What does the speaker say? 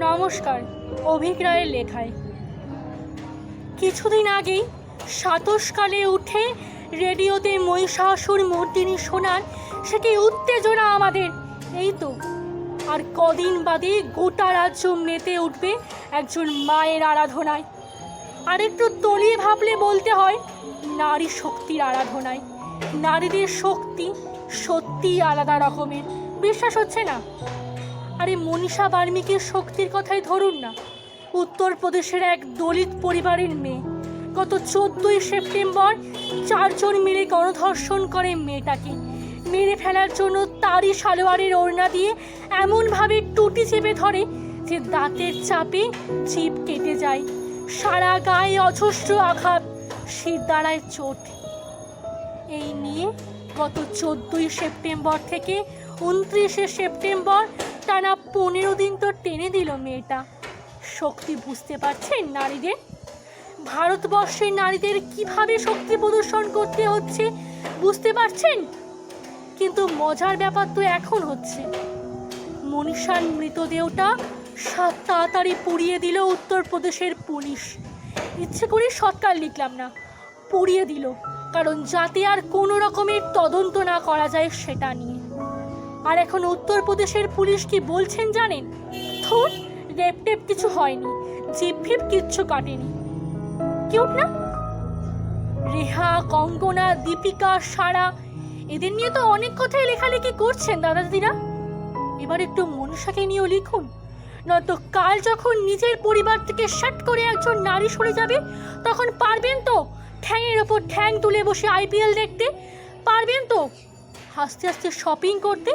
নমস্কার, অভিক রায়ের লেখায়। কিছুদিন আগেই সাতসকালে উঠে রেডিওতে মহিষাসুর মূর্তিনি শোনার সেটি উত্তেজনা আমাদের। এই তো, আর কদিন বাদে গোটা রাজ্য মেতে উঠবে একজন মায়ের আরাধনায়। আর একটু তলিয়ে ভাবলে বলতে হয়, নারী শক্তির আরাধনায়। নারীদের শক্তি সত্যিই আলাদা রকমের। বিশ্বাস হচ্ছে না? আরে মনীষা বার্মিকের শক্তির কথাই ধরুন না। উত্তরপ্রদেশের এক দলিত পরিবারের মেয়ে। গত চোদ্দই সেপ্টেম্বর চারজন মিলে গণধর্ষণ করে মেয়েটাকে। মেরে ফেলার জন্য তারই সালোয়ারের ওড়না দিয়ে এমনভাবে টুটি চেপে ধরে যে দাঁতের চাপে জিভ কেটে যায়। সারা গায়ে অজস্র আঘাত শীত দাঁড়ায় চোট। এই নিয়ে গত চোদ্দই সেপ্টেম্বর থেকে উনত্রিশে সেপ্টেম্বর টানা পনেরো দিন তো টেনে দিল মেয়েটা। শক্তি বুঝতে পারছেন নারীদের? ভারতবর্ষের নারীদের কীভাবে শক্তি প্রদর্শন করতে হচ্ছে বুঝতে পারছেন? কিন্তু মজার ব্যাপার তো এখন হচ্ছে। মনীষার মৃতদেহটা সাত তাড়াতাড়ি পুড়িয়ে দিল উত্তরপ্রদেশের পুলিশ। ইচ্ছে করে সৎকার লিখলাম না, পুড়িয়ে দিল, কারণ যাতে আর কোনো রকমের তদন্ত না করা যায় সেটা নিয়ে। আর এখন উত্তরপ্রদেশের পুলিশ কি বলছেন জানেন? থুর রেপ টেপ কিছু হয়নি, জিপ ফিপ কিচ্ছু কাটেনি। কিউট না? রেহা, কঙ্কনা, দীপিকা, সারা, এদের নিয়ে তো অনেক কথাই লেখালেখি করছেন দাদা দিদিরা এবার একটু মনসাকে নিয়েও লিখুন। নয়তো কাল যখন নিজের পরিবার থেকে শাট করে একজন নারী সরে যাবে, তখন পারবেন তো ঠ্যাংয়ের ওপর ঠ্যাং তুলে বসে আইপিএল দেখতে? পারবেন তো? হাসতে হাসতে শপিং করতে